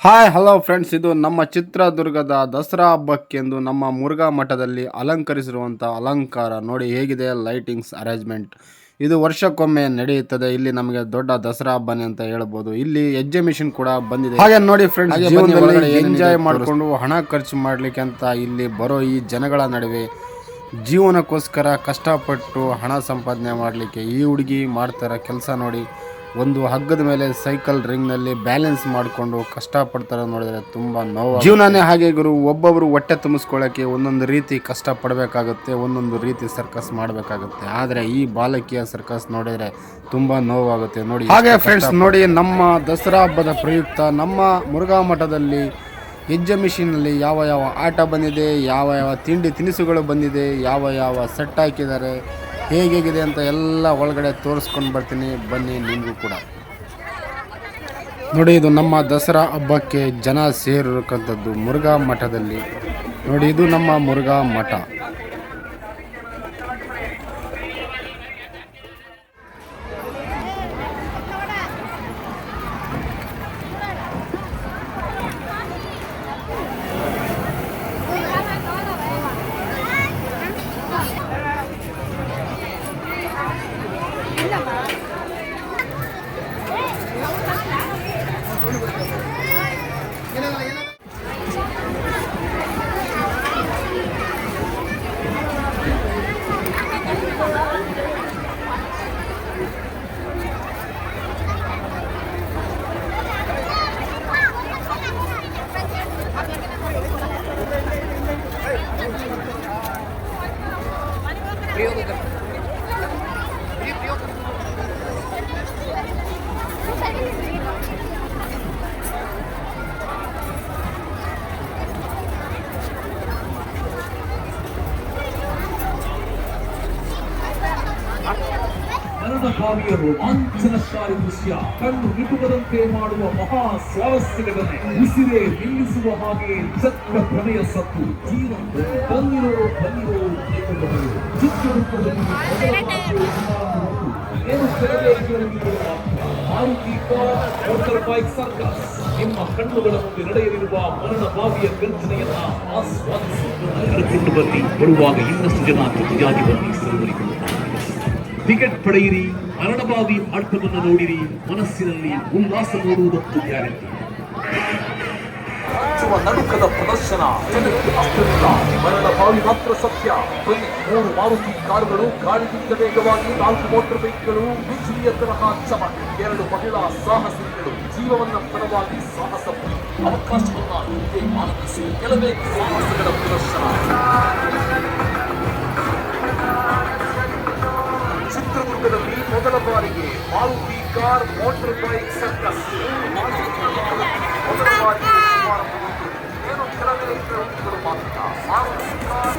Hi hello friends ಇದು ನಮ್ಮ ಚಿತ್ರದುರ್ಗದ ದಸರಾ ಹಬ್ಬಕ್ಕೆಂದು ನಮ್ಮ ಮುರುಘಾ ಮಠದಲ್ಲಿ ಅಲಂಕರಿಸಿರುವಂಥ ಅಲಂಕಾರ ನೋಡಿ ಹೇಗಿದೆ ಲೈಟಿಂಗ್ಸ್ ಅರೇಂಜ್ಮೆಂಟ್ ಇದು ವರ್ಷಕ್ಕೊಮ್ಮೆ ನಡೆಯುತ್ತದೆ. ಇಲ್ಲಿ ನಮಗೆ ದೊಡ್ಡ ದಸರಾ ಹಬ್ಬನೇ ಅಂತ ಹೇಳ್ಬೋದು. ಇಲ್ಲಿ ಎಕ್ಸಿಮಿಷನ್ ಮಿಷಿನ್ ಕೂಡ ಬಂದಿದೆ. ಹಾಗೆ ನೋಡಿ ಫ್ರೆಂಡ್ಸ್ ಜೀವನದಲ್ಲಿ ಎಂಜಾಯ್ ಮಾಡಿಕೊಂಡು ಹಣ ಖರ್ಚು ಮಾಡ್ಲಿಕ್ಕೆ ಅಂತ ಇಲ್ಲಿ ಬರೋ ಈ ಜನಗಳ ನಡುವೆ ಜೀವನಕ್ಕೋಸ್ಕರ ಕಷ್ಟಪಟ್ಟು ಹಣ ಸಂಪಾದನೆ ಮಾಡಲಿಕ್ಕೆ ಈ ಹುಡುಗಿ ಮಾಡ್ತಾರ ಕೆಲಸ ನೋಡಿ ಒಂದು ಹಗ್ಗದ ಮೇಲೆ ಸೈಕಲ್ ರಿಂಗ್ನಲ್ಲಿ ಬ್ಯಾಲೆನ್ಸ್ ಮಾಡಿಕೊಂಡು ಕಷ್ಟಪಡ್ತಾರೆ ನೋಡಿದ್ರೆ ತುಂಬ ನೋವು ಜೀವನನೇ ಹಾಗೆ ಗುರು. ಒಬ್ಬೊಬ್ಬರು ಹೊಟ್ಟೆ ತುಂಬಿಸ್ಕೊಳ್ಳೋಕ್ಕೆ ಒಂದೊಂದು ರೀತಿ ಕಷ್ಟ ಪಡಬೇಕಾಗುತ್ತೆ ಒಂದೊಂದು ರೀತಿ ಸರ್ಕಸ್ ಮಾಡಬೇಕಾಗುತ್ತೆ. ಆದರೆ ಈ ಬಾಲಕಿಯ ಸರ್ಕಸ್ ನೋಡಿದ್ರೆ ತುಂಬ ನೋವಾಗುತ್ತೆ. ನೋಡಿ ಹಾಗೆ ಫ್ರೆಂಡ್ಸ್ ನೋಡಿ ನಮ್ಮ ದಸರಾ ಹಬ್ಬದ ಪ್ರಯುಕ್ತ ನಮ್ಮ ಮುರುಘಾ ಮಠದಲ್ಲಿ ಹೆಜ್ಜೆ ಮಿಷಿನಲ್ಲಿ ಯಾವ ಯಾವ ಆಟ ಬಂದಿದೆ ಯಾವ ಯಾವ ತಿಂಡಿ ತಿನಿಸುಗಳು ಬಂದಿದೆ ಯಾವ ಯಾವ ಸೆಟ್ ಹಾಕಿದ್ದಾರೆ ಹೇಗೇಗಿದೆ ಅಂತ ಎಲ್ಲ ಒಳಗಡೆ ತೋರಿಸ್ಕೊಂಡು ಬರ್ತೀನಿ. ಬನ್ನಿ ನಿಮಗೂ ಕೂಡ. ನೋಡಿ, ಇದು ನಮ್ಮ ದಸರಾ ಹಬ್ಬಕ್ಕೆ ಜನ ಸೇರಿರಕ್ಕಂಥದ್ದು ಮುರುಘಾ ಮಠದಲ್ಲಿ. ನೋಡಿ, ಇದು ನಮ್ಮ ಮುರುಘಾ ಮಠ. periodo de ಬಾವಿಯ ರೋಮಾಂಚನಕಾರಿ ದೃಶ್ಯ ಕಣ್ಣು ಮಿಟುಕದಂತೆ ಮಾಡುವ ಮಹಾ ಸ್ವಾರಸ್ಯ ಘಟನೆ ಉಸಿರೇ ನಿಲ್ಲಿಸುವ ಹಾಗೆ ಚಕ್ರ ಪ್ರಮೆಯ ಸತ್ತು ಜೀವ ನಿಮ್ಮ ಕಣ್ಣುಗಳ ಮುಂದೆ ನಡೆಯಲಿರುವ ಮರಣ ಬಾವಿಯ ಗರ್ಜನೆಯನ್ನ ಆಸ್ವಾದಿಸಿ ಕರೆದುಕೊಂಡು ಬನ್ನಿ ಬರುವಾಗ ಇನ್ನಷ್ಟು ಜನ ಜೊತೆಯಾಗಿ ಬನ್ನಿ ಸಹೋದರಿಗಳು ಟಿಕೆಟ್ ಪಡೆಯಿರಿ ಅರಣಬಾವಿ ಆಟವನ್ನು ನೋಡಿರಿ, ಮನಸ್ಸಿನಲ್ಲಿ ಉಲ್ಲಾಸ ನೋಡುವುದಕ್ಕೂ ಗ್ಯಾರಂಟಿ. ನಡುಕದ ಪ್ರದರ್ಶನ ಮರಣಬಾವಿ ಮಾತ್ರ ಸತ್ಯ. ಮೂರು ಮಾರುತಿ ಕಾರುಗಳು ಗಾಳಿಗಿಂತ ವೇಗವಾಗಿ ನಾಲ್ಕು ಮೋಟರ್ ಬೈಕ್ಗಳು ಬಿಜುಲಿಯ ತರಹ ಚಮಕ್. ಎರಡು ಮಹಿಳಾ ಸಾಹಸಿಗಳು ಜೀವವನ್ನ ಪರವಾಗಿ ಸಾಹಸ ಅವಕಾಶವನ್ನು ಕೆಲವೇ ಸಾಹಸಗಳ ಪ್ರದರ್ಶನ. ಮೊದಲ ಬಾರಿಗೆ Maruti car motor bike circus ಮೊದಲ ಬಾರಿಗೆ ಶುರುವಾಗುವುದು. ಏನು ಕೆಲವೇ ಪ್ರವೃತ್ತಿಗಳು ಮಾತ್ರ ಮಾರುತಿ ಕಾರ್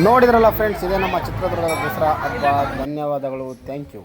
ನೋಡಿದ್ರಲ್ಲ ಫ್ರೆಂಡ್ಸ್ ಇದೇ ನಮ್ಮ ಚಿತ್ರದುರ್ಗದ ದಸರಾ ಹಬ್ಬ. ಧನ್ಯವಾದಗಳು. Thank you